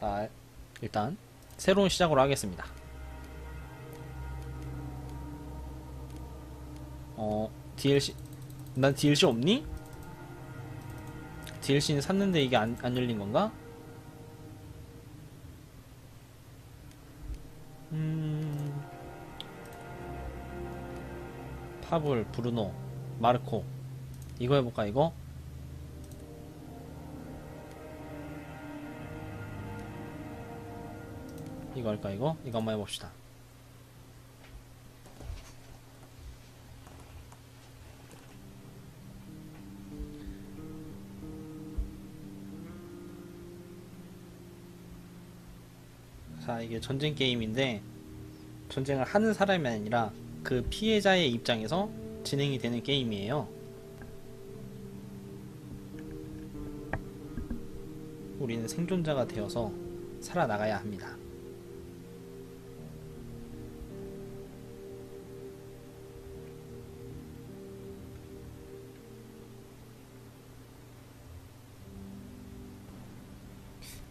자, 일단 새로운 시작으로 하겠습니다. 어, DLC 난 DLC 없니? DLC는 샀는데 이게 안, 안 열린 건가? 음... 파블, 브루노, 마르코 이거 해볼까 이거? 이거 할까 이거? 이거 한번 해봅시다. 자 이게 전쟁 게임인데 전쟁을 하는 사람이 아니라 그 피해자의 입장에서 진행이 되는 게임이에요. 우리는 생존자가 되어서 살아나가야 합니다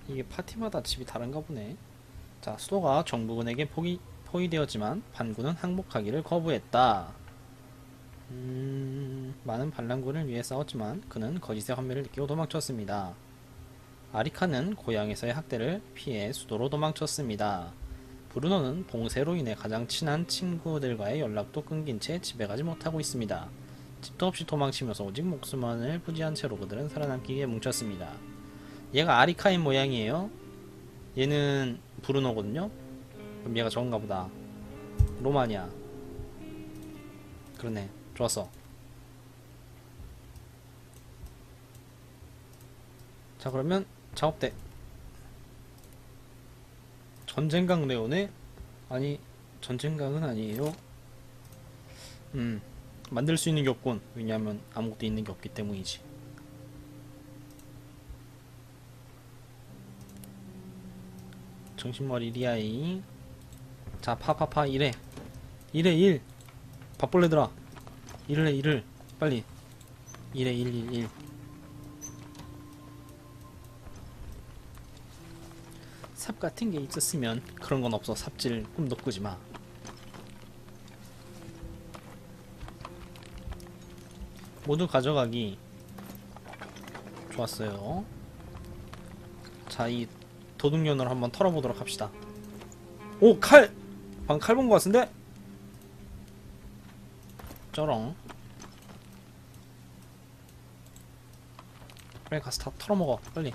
이게 파티마다 집이 다른가 보네. 자, 수도가 정부군에게 포기, 포위되었지만 반군은 항복하기를 거부했다. 음, 많은 반란군을 위해 싸웠지만 그는 거짓의 환멸을 느끼고 도망쳤습니다. 아리카는 고향에서의 학대를 피해 수도로 도망쳤습니다. 브루노는 봉쇄로 인해 가장 친한 친구들과의 연락도 끊긴 채 집에 가지 못하고 있습니다. 집도 없이 도망치면서 오직 목숨만을 부지한 채로 그들은 살아남기 위해 뭉쳤습니다. 얘가 아리카인 모양이에요. 얘는 브루노거든요. 그럼 얘가 저건가 보다. 로마니아. 그러네. 좋았어. 자 그러면 작업대. 전쟁강 네오네? 아니 전쟁강은 아니에요. 음 만들 수 있는 게 없군. 왜냐하면 아무것도 있는 게 없기 때문이지. 정신머리 리아이. 자 파파파 일해. 일해 일. 밥벌레들아. 일을 해 일을. 빨리. 일해 일일일. 삽 같은 게 있었으면 그런 건 없어. 삽질 꿈도 꾸지 마. 모두 가져가기 좋았어요. 자 이 도둑년을 한번 털어보도록 합시다. 오 칼! 방금 칼 본 것 같은데? 쩌렁. 빨리 가서 다 털어먹어 빨리.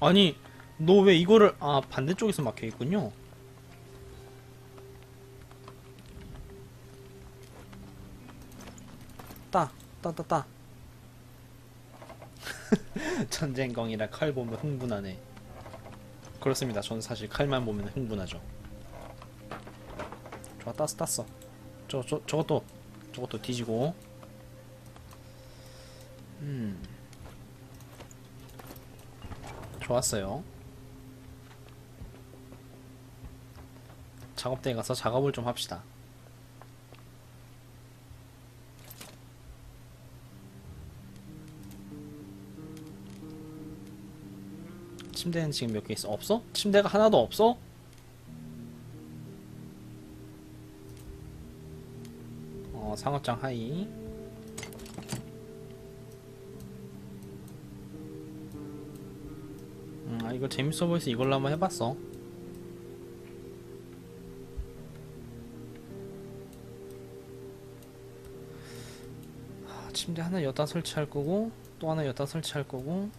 아니 너 왜 이거를 아 반대쪽에서 막혀있군요. 따, 따, 따, 따. 전쟁광이라 칼 보면 흥분하네. 그렇습니다. 전 사실 칼만 보면 흥분하죠. 좋아, 땄어, 땄어. 저, 저, 저것도, 저것도 뒤지고. 음. 좋았어요. 작업대에 가서 작업을 좀 합시다. 침대는 지금 몇 개 있어? 없어? 침대가 하나도 없어? 어, 상어장 하이. 음, 아, 이거 재밌어 보여서 이걸로 한번 해봤어. 아, 침대 하나 여기다 설치할 거고, 또 하나 여기다 설치할 거고,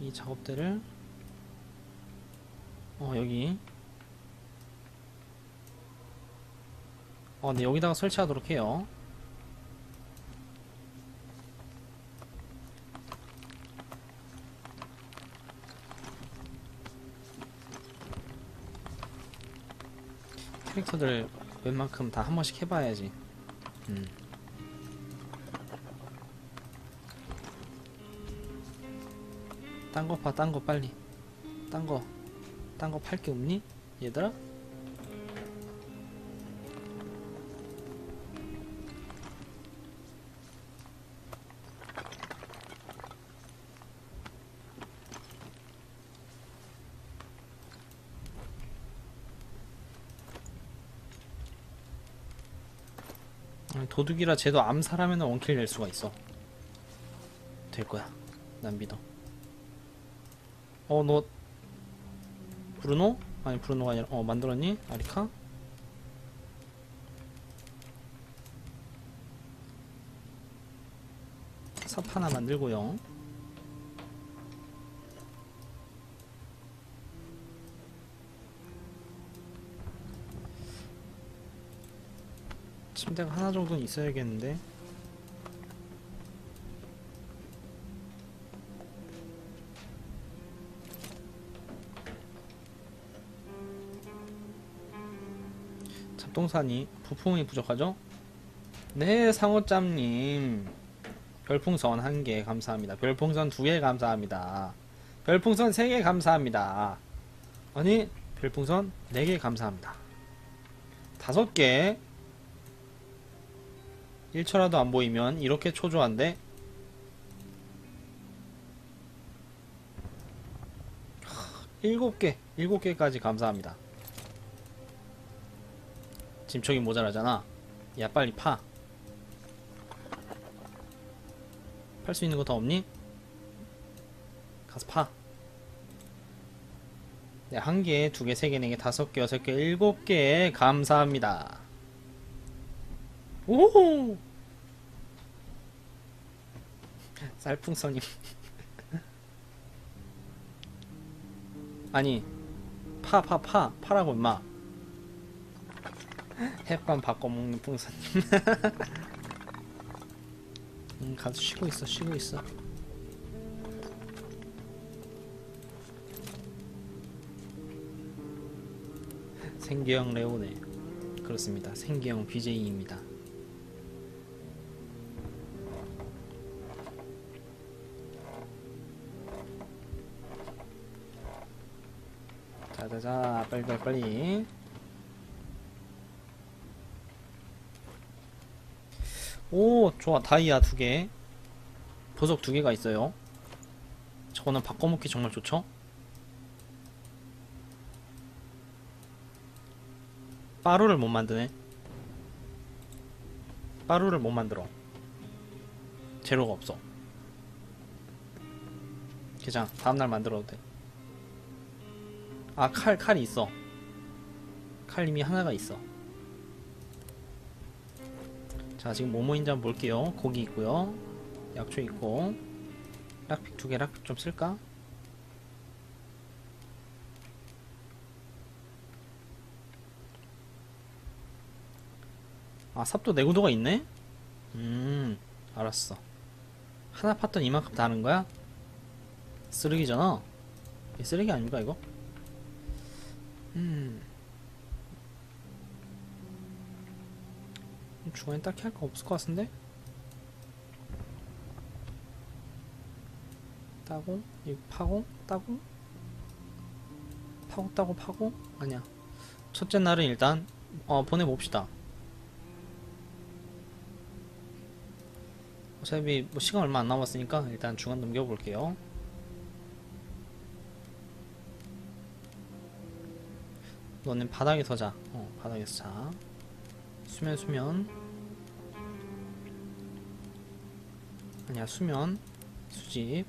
이 작업대를 어 여기. 어 네 여기다가 설치하도록 해요. 캐릭터들 웬만큼 다 한 번씩 해봐야지. 음. 딴 거 봐, 딴 거 빨리. 딴 거. 딴 거 팔 게 없니? 얘들아? 도둑이라 쟤도 암살하면 원킬 낼 수가 있어 될 거야 난 믿어 어, 너 브루노? 아니 브루노가 아니라 어 만들었니? 아리카? 삽 하나 만들고요. 침대가 하나 정도는 있어야겠는데. 잡동사니 부품이 부족하죠? 네, 상호짬님. 별풍선 한 개 감사합니다. 별풍선 두 개 감사합니다. 별풍선 세 개 감사합니다. 아니, 별풍선 네 개 감사합니다. 다섯 개. 1초라도 안 보이면 이렇게 초조한데 일곱 개, 일곱 개까지 감사합니다. 지금 저기 모자라잖아. 야 빨리 파. 팔 수 있는 거 더 없니? 가서 파. 네, 한 개, 두 개, 세 개, 네 개, 다섯 개, 여섯 개, 일곱 개 감사합니다. 오! 쌀풍선님. 아니, 파, 파, 파, 파라고 임마. 햇반 바꿔 먹는 풍선님. 음, 가서 쉬고 있어, 쉬고 있어. 생계형 레오네. 그렇습니다. 생계형 BJ입니다. 자자자, 빨리 빨리 빨리. 오, 좋아. 다이아 두 개. 보석 두 개가 있어요. 저거는 바꿔먹기 정말 좋죠? 빠루를 못 만드네. 빠루를 못 만들어. 재료가 없어. 괜찮아. 다음날 만들어도 돼. 아, 칼, 칼이 있어. 칼 이미 하나가 있어. 자, 지금 뭐뭐인지 한번 볼게요. 고기 있고요. 약초 있고. 락픽 두 개, 락픽 좀 쓸까? 아, 삽도 내구도가 있네? 음, 알았어. 하나 팠던 이만큼 다는 거야? 쓰레기잖아? 이 쓰레기 아닙니까, 이거? 음. 중간에 딱히 할 거 없을 것 같은데? 따고, 이 파고, 따고, 파고, 따고, 파고? 아니야. 첫째 날은 일단, 어, 보내봅시다. 어차피 뭐 시간 얼마 안 남았으니까 일단 중간 넘겨볼게요. 너는 바닥에서 자. 어, 바닥에서 자. 수면 수면. 아니야 수면 수집.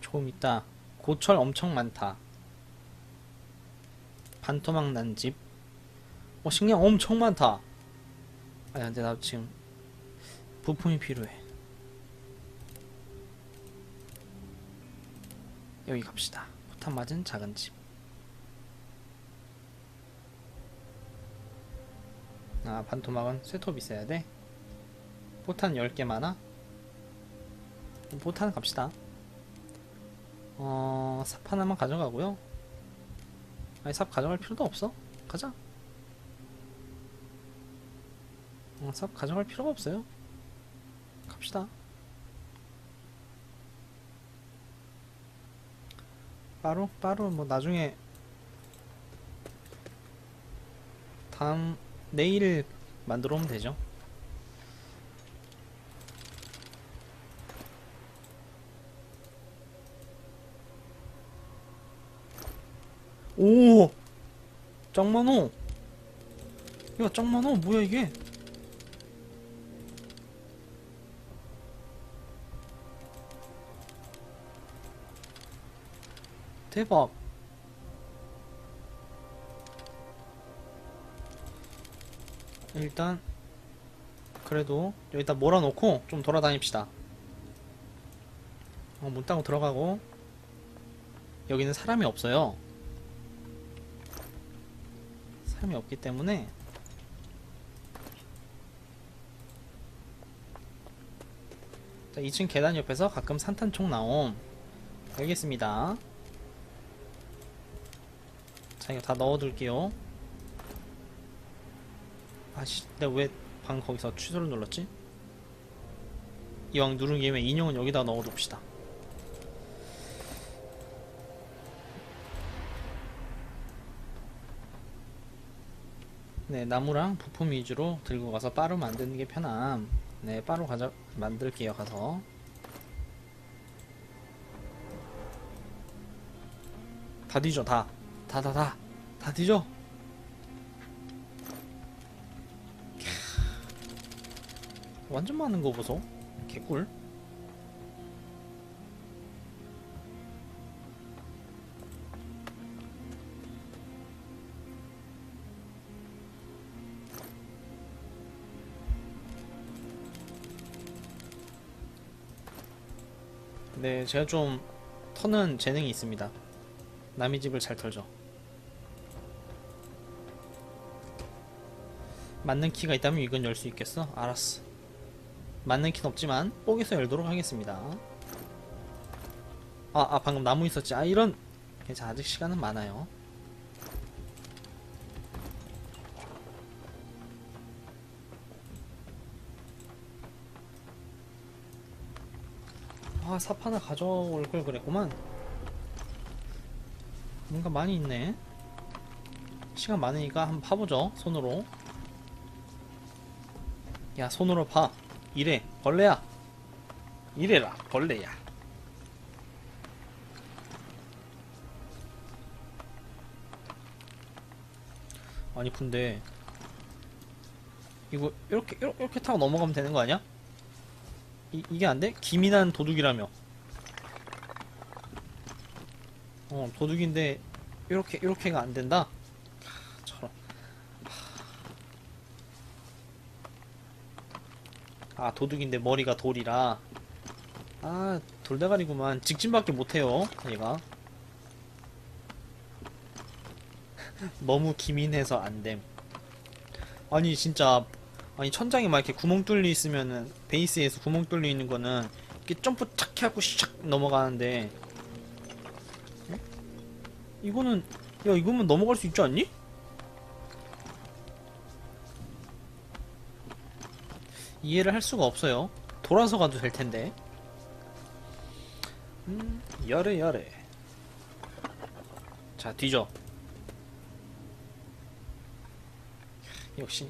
조금 있다. 고철 엄청 많다. 반토막 난 집. 어 식량 엄청 많다. 아니 근데 나 지금 부품이 필요해 여기 갑시다 포탄 맞은 작은 집 아, 반토막은 쇠톱 있어야 돼? 포탄 10개 많아? 포탄 갑시다. 어, 삽 하나만 가져가고요. 아니, 삽 가져갈 필요도 없어. 가자. 어, 삽 가져갈 필요가 없어요. 갑시다. 빠루? 빠루 뭐 나중에 다음 내일 만들어 오면 되죠. 오! 짱 많어! 야, 짱 많어. 뭐야, 이게? 대박. 일단, 그래도 여기다 몰아놓고 좀 돌아다닙시다. 어, 문 따고 들어가고, 여기는 사람이 없어요. 사람이 없기 때문에 자, 2층 계단 옆에서 가끔 산탄총 나옴. 알겠습니다. 자, 이거 다 넣어둘게요. 아씨, 내가 왜 방 거기서 취소를 눌렀지? 이왕 누른 김에 인형은 여기다 넣어둡시다. 네, 나무랑 부품 위주로 들고 가서 빠루 만드는 게 편함. 네, 빠루 가져 만들게요. 가서. 다 뒤져, 다. 다, 다, 다. 다 뒤져. 완전 많은 거 보소. 개꿀. 네, 제가 좀 터는 재능이 있습니다. 남의 집을 잘 털죠. 맞는 키가 있다면 이건 열 수 있겠어? 알았어. 맞는 키는 없지만 뽀개서 열도록 하겠습니다. 아, 아 방금 나무 있었지. 아 이런. 괜찮아 아직 시간은 많아요. 아, 삽 하나 가져올 걸 그랬구만. 뭔가 많이 있네. 시간 많으니까 한번 파보죠, 손으로. 야, 손으로 파. 이래, 벌레야. 이래라, 벌레야. 아니, 근데, 이거, 이렇게, 이렇게, 이렇게 타고 넘어가면 되는 거 아니야? 이, 이게 안 돼? 기민한 도둑이라며. 어, 도둑인데, 이렇게, 이렇게가 안 된다? 하, 저런. 하. 아, 도둑인데 머리가 돌이라. 아, 돌대가리구만. 직진밖에 못해요, 얘가. 너무 기민해서 안 됨. 아니, 진짜, 아니 천장에 막 이렇게 구멍 뚫려 있으면은 베이스에서 구멍 뚫려 있는 거는 이렇게 점프 착 해갖고 샥 넘어가는데 어? 이거는 야 이거면 넘어갈 수 있지 않니? 이해를 할 수가 없어요. 돌아서 가도 될 텐데. 음 열애 열애 자 뒤져. 역시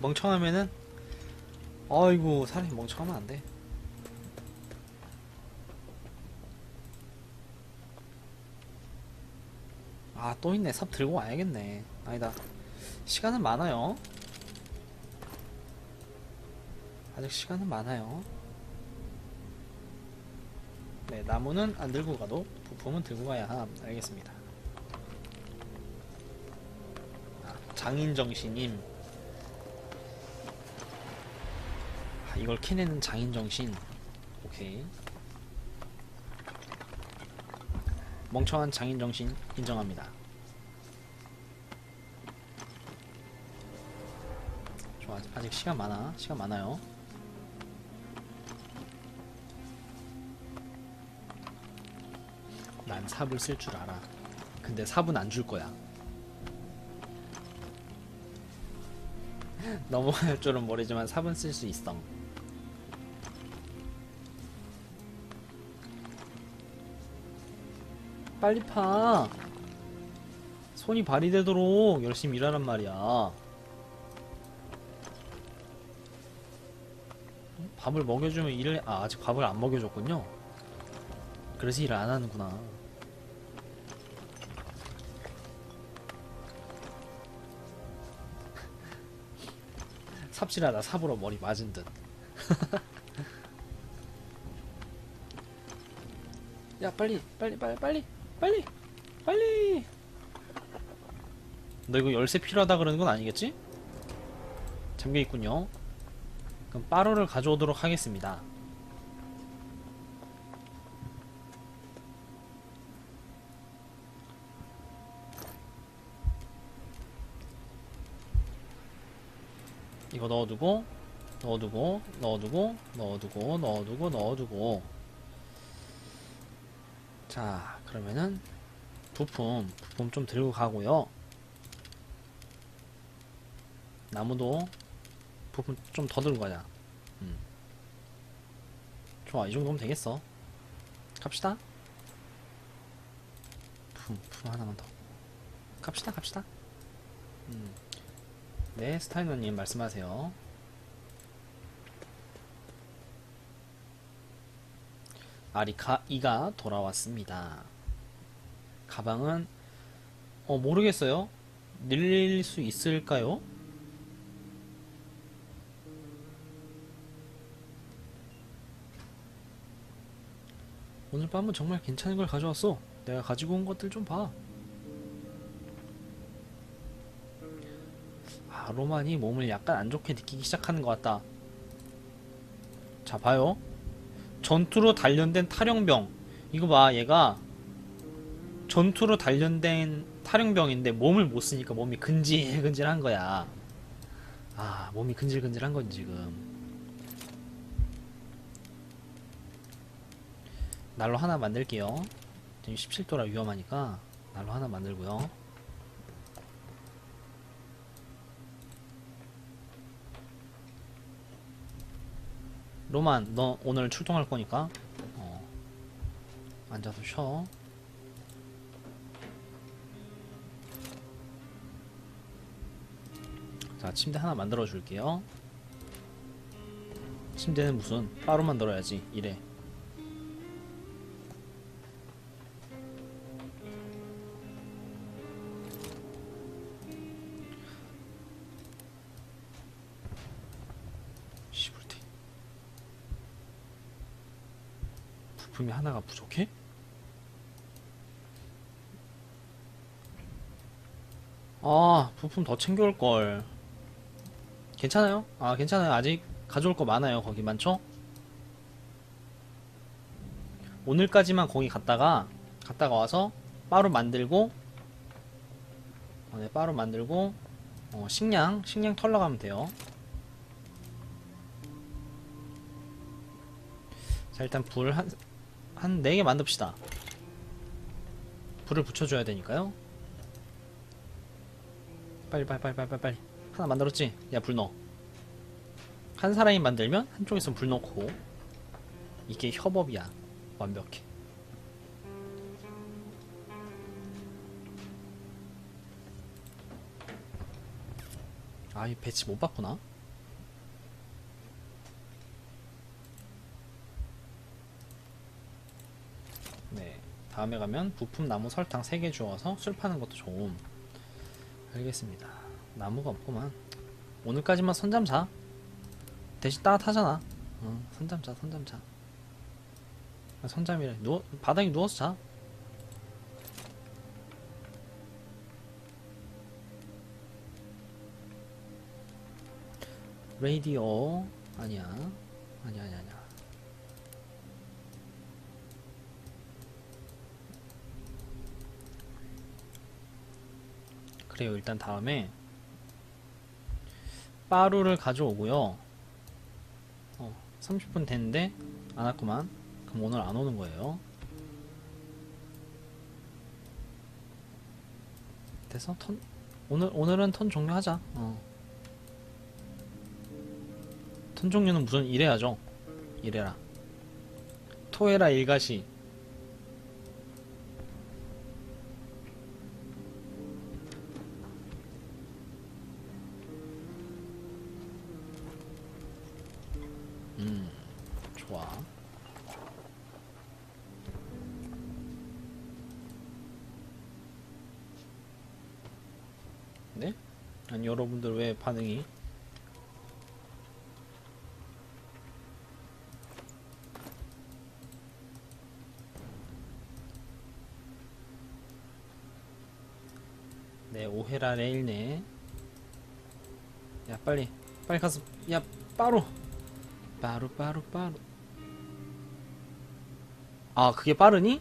멍청하면은 아이고 사람이 멍청하면 안돼. 아 또 있네. 삽 들고 와야겠네. 아니다. 시간은 많아요 아직 시간은 많아요. 네 나무는 안 들고 가도 부품은 들고 가야 함. 알겠습니다. 아, 장인정신님 아, 이걸 캐내는 장인정신. 오케이. 멍청한 장인정신 인정합니다. 좋아 아직- 시간 많아. 시간 많아요 난 삽을 쓸 줄 알아 근데 삽은 안 줄 거야 넘어갈 줄은 모르지만 삽은 쓸 수 있어 빨리 파. 손이 발이 되도록 열심히 일하란 말이야. 밥을 먹여주면 일을, 아, 아직 밥을 안 먹여줬군요. 그래서 일을 안 하는구나. 삽질하다 삽으로 머리 맞은 듯. 야 빨리 빨리 빨리 빨리 빨리 빨리. 너 이거 열쇠 필요하다 그러는 건 아니겠지? 잠겨 있군요. 그럼 빠로를 가져오도록 하겠습니다. 이거 넣어두고 넣어두고 넣어두고 넣어두고 넣어두고 넣어두고. 자 그러면은 부품 부품 좀 들고 가고요. 나무도 부품 좀 더 들고 가자. 음. 좋아 이 정도면 되겠어. 갑시다. 부품 하나만 더. 갑시다 갑시다. 음. 네, 스타이너님 말씀하세요. 아리카 이가 돌아왔습니다. 가방은 어 모르겠어요. 늘릴 수 있을까요? 오늘 밤은 정말 괜찮은 걸 가져왔어. 내가 가지고 온 것들 좀 봐. 아, 로만이 몸을 약간 안 좋게 느끼기 시작하는 것 같다. 자, 봐요. 전투로 단련된 탈영병. 이거 봐, 얘가 전투로 단련된 탈영병인데 몸을 못 쓰니까 몸이 근질근질한 거야. 아, 몸이 근질근질한 건 지금. 난로 하나 만들게요. 지금 17도라 위험하니까 난로 하나 만들고요. 로만, 너 오늘 출동할 거니까 어, 앉아서 쉬어. 자, 침대 하나 만들어 줄게요. 침대는 무슨 따로 만들어야지. 이래. 부품이 하나가 부족해? 아, 부품 더 챙겨올 걸. 괜찮아요? 아, 괜찮아요. 아직 가져올 거 많아요. 거기 많죠? 오늘까지만 거기 갔다가 갔다가 와서 빠로 만들고 어, 네, 빠로 만들고 어, 식량 식량 털러 가면 돼요. 자, 일단 불 한 한네개 만듭시다. 불을 붙여줘야 되니까요. 빨리 빨리 빨리 빨리 빨리 하나 만들었지? 야 불 넣어. 한 사람이 만들면 한쪽에서 불 넣고 이게 협업이야. 완벽해. 아, 이 배치 못 봤구나. 네. 다음에 가면 부품 나무 설탕 3개 주어서 술 파는 것도 좀 알겠습니다. 나무가 없구만. 오늘까지만 선잠 자. 대신 따뜻하잖아. 어, 선잠 자, 선잠 자. 아, 선잠이래. 누워 바닥에 누워서 자. 레이디오 아니야. 아니야, 아니야, 아니야. 그래요. 일단 다음에 빠루를 가져오고요. 어, 30분 됐는데 안 왔구만. 그럼 오늘 안 오는 거예요. 돼서 턴 오늘 오늘은 턴 종료하자. 어. 턴 종료는 무슨 이래야죠. 이래라. 토해라 일가시. 반응이. 네 오해라 레일네. 야 빨리 빨리 가서 야 빠로. 빠로 빠로 빠로. 아 그게 빠르니?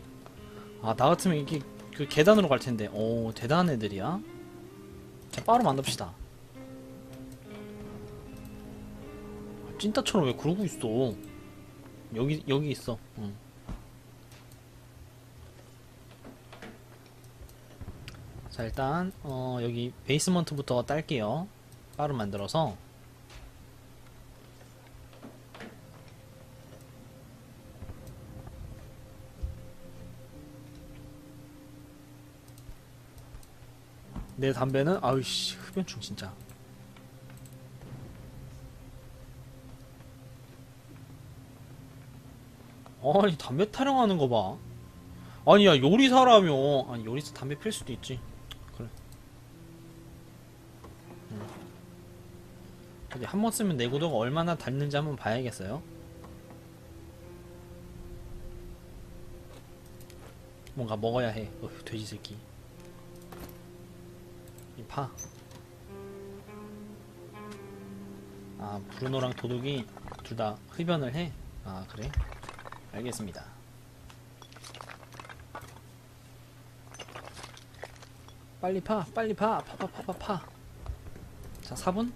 아 나 같으면 이게 그 계단으로 갈 텐데. 오 대단한 애들이야. 자 빠로 만듭시다. 찐따처럼 왜 그러고 있어? 여기 여기 있어. 응. 자 일단 어 여기 베이스먼트부터 딸게요. 빠루 만들어서. 내 담배는 아우씨 흡연충 진짜 아니 담배 타령하는 거 봐 아니야 요리사라며 아니 요리사 담배 필 수도 있지 그래 음. 어디 한번 쓰면 내구도가 얼마나 닳는지 한번 봐야겠어요 뭔가 먹어야 해 어휴 돼지 새끼 이 파. 아, 브루노랑 도둑이 둘 다 흡연을 해? 아, 그래? 알겠습니다. 빨리 파, 빨리 파, 파, 파, 파, 파, 파. 자, 4분?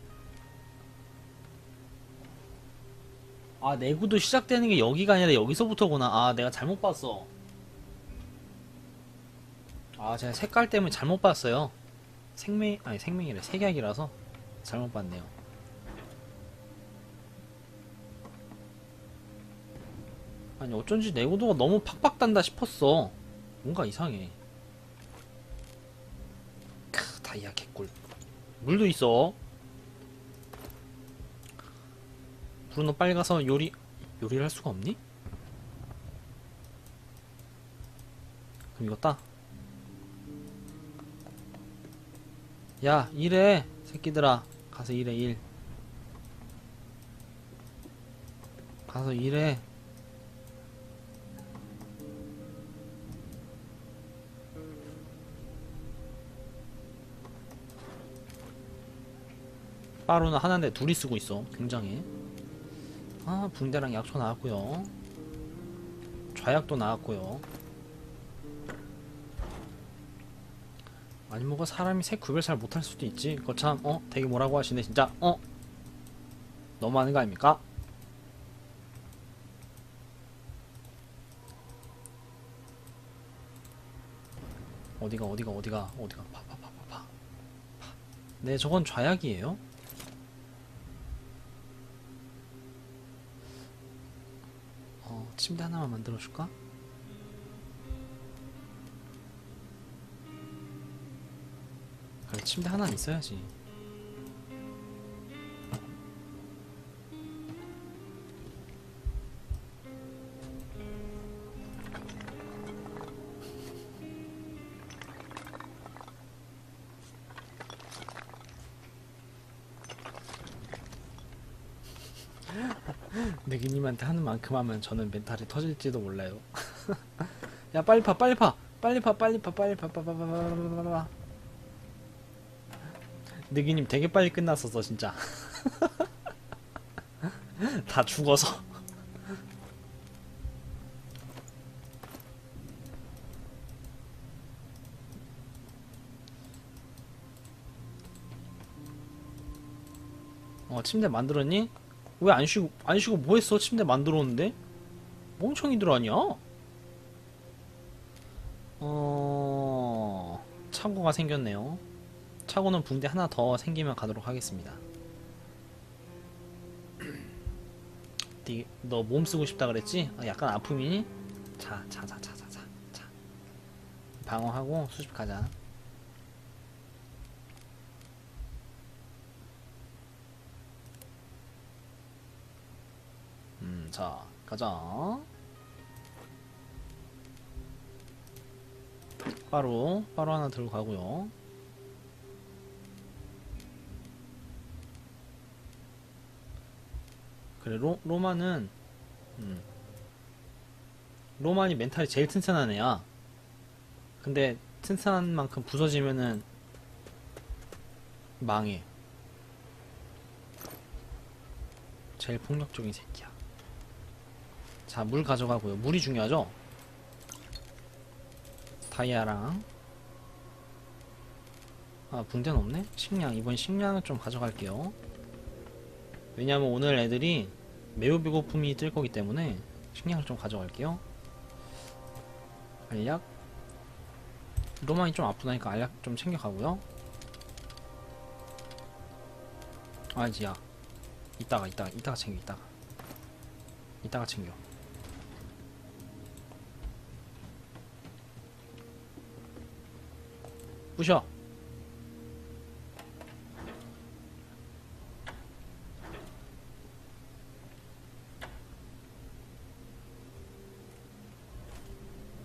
아, 내구도 시작되는 게 여기가 아니라 여기서부터구나. 아, 내가 잘못 봤어. 아, 제가 색깔 때문에 잘못 봤어요. 생명 아니 생명이래 색약이라서 잘못 봤네요. 아니 어쩐지 내구도가 너무 팍팍 단다 싶었어. 뭔가 이상해. 크 다이아 개꿀. 물도 있어. 브루노 빨리 가서 요리 요리를 할 수가 없니? 그럼 이거 따. 야 일해 새끼들아 가서 일해 일 가서 일해 빠루는 하나인데 둘이 쓰고 있어 굉장해 아 붕대랑 약초 나왔고요. 좌약도 나왔고요. 아니 뭐가 사람이 색 구별 잘 못할 수도 있지? 그거 참 어? 되게 뭐라고 하시네 진짜. 어? 너무하는 거 아닙니까? 어디가 어디가 어디가? 어디가? 파파파파파. 네 저건 좌약이에요 어 침대 하나만 만들어줄까? 그래 침대 하나는 있어야지 내기님한테 하는 만큼 하면 저는 멘탈이 터질지도 몰라요. 야 빨리 파 빨리 파. 빨리 파 빨리 파 빨리 파 파파파파파파파 느기님 되게 빨리 끝났었어 진짜. 다 죽어서. 어 침대 만들었니? 왜 안 쉬고 안 쉬고 뭐 했어? 침대 만들었는데? 멍청이들 아니야? 어 창고가 생겼네요. 차고는 붕대 하나 더 생기면 가도록 하겠습니다. 너 몸 쓰고 싶다 그랬지? 아, 약간 아픔이니? 자, 자, 자, 자, 자, 자, 자. 방어하고 수집 가자. 음, 자, 가자. 바로, 바로 하나 들고 가고요. 그래 로, 로마는 음, 로만이 멘탈이 제일 튼튼한 애야 근데 튼튼한 만큼 부서지면은 망해. 제일 폭력적인 새끼야. 자, 물 가져가고요. 물이 중요하죠? 다이아랑 아, 붕대는 없네? 식량. 이번 식량은 좀 가져갈게요. 왜냐면 오늘 애들이 매우 배고픔이 뜰 거기 때문에 식량을 좀 가져갈게요. 알약. 로만이 좀 아프다니까 알약 좀 챙겨가고요. 아니야. 이따가, 이따가, 이따가 챙겨, 이따가. 이따가 챙겨. 부셔!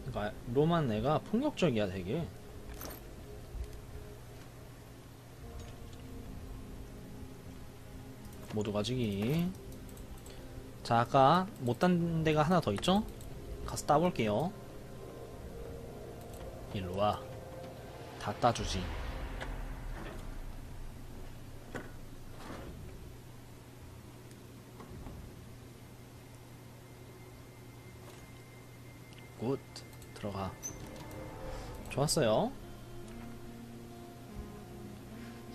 그러니까 로만 애가 폭력적이야 되게 모두 가지기 자 아까 못딴 데가 하나 더 있죠? 가서 따볼게요 일로와 다 따주지. 굿. 들어가. 좋았어요.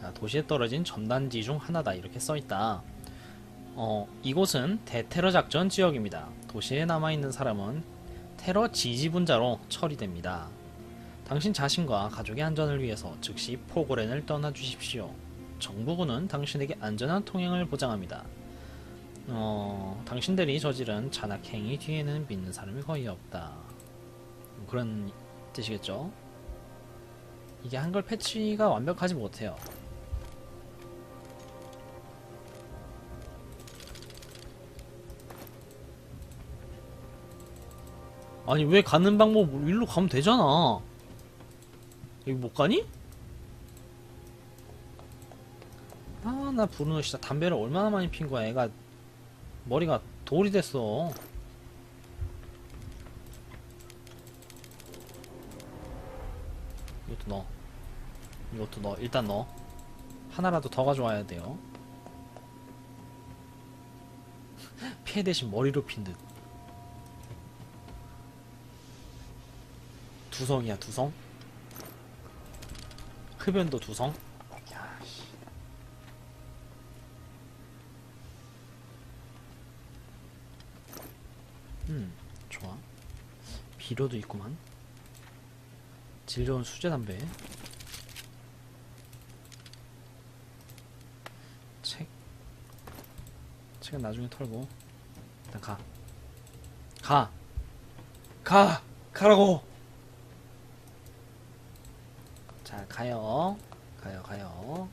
자 도시에 떨어진 전단지 중 하나다. 이렇게 써있다. 어 이곳은 대테러 작전 지역입니다. 도시에 남아있는 사람은 테러 지지분자로 처리됩니다 당신 자신과 가족의 안전을 위해서 즉시 포고렌을 떠나주십시오 정부군은 당신에게 안전한 통행을 보장합니다 어, 당신들이 저지른 잔악행위 뒤에는 믿는 사람이 거의 없다. 그런 뜻이겠죠? 이게 한글 패치가 완벽하지 못해요. 아니 왜 가는 방법 일로 가면 되잖아. 여기 못 가니? 아나 부르노 진짜 담배를 얼마나 많이 핀 거야? 애가 머리가 돌이 됐어. 이것도 넣어. 이것도 넣어. 일단 넣어. 하나라도 더 가져와야 돼요. 피해 대신 머리로 핀 듯. 두성이야 두성 흡연도 두성 야, 씨. 음, 좋아. 비료도 있구만. 질 좋은 수제 담배. 책. 책은 나중에 털고. 일단 가. 가! 가! 가라고! 자, 가요. 가요, 가요.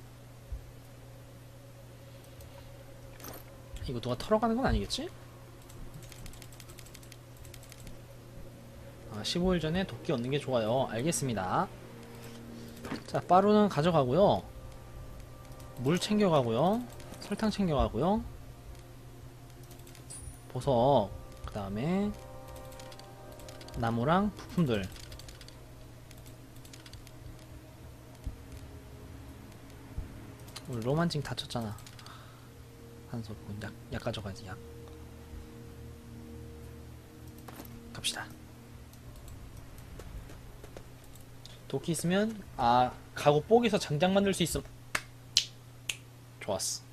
이거 누가 털어가는 건 아니겠지? 아, 15일 전에 도끼 얻는 게 좋아요. 알겠습니다. 자, 빠루는 가져가고요. 물 챙겨가고요. 설탕 챙겨가고요. 보석, 그 다음에 나무랑 부품들. 우리 로만징 다쳤잖아. 한솥 약, 약 가져가야지, 약. 갑시다. 도끼 있으면 아 가구 뽁에서 장작 만들 수 있음 좋았어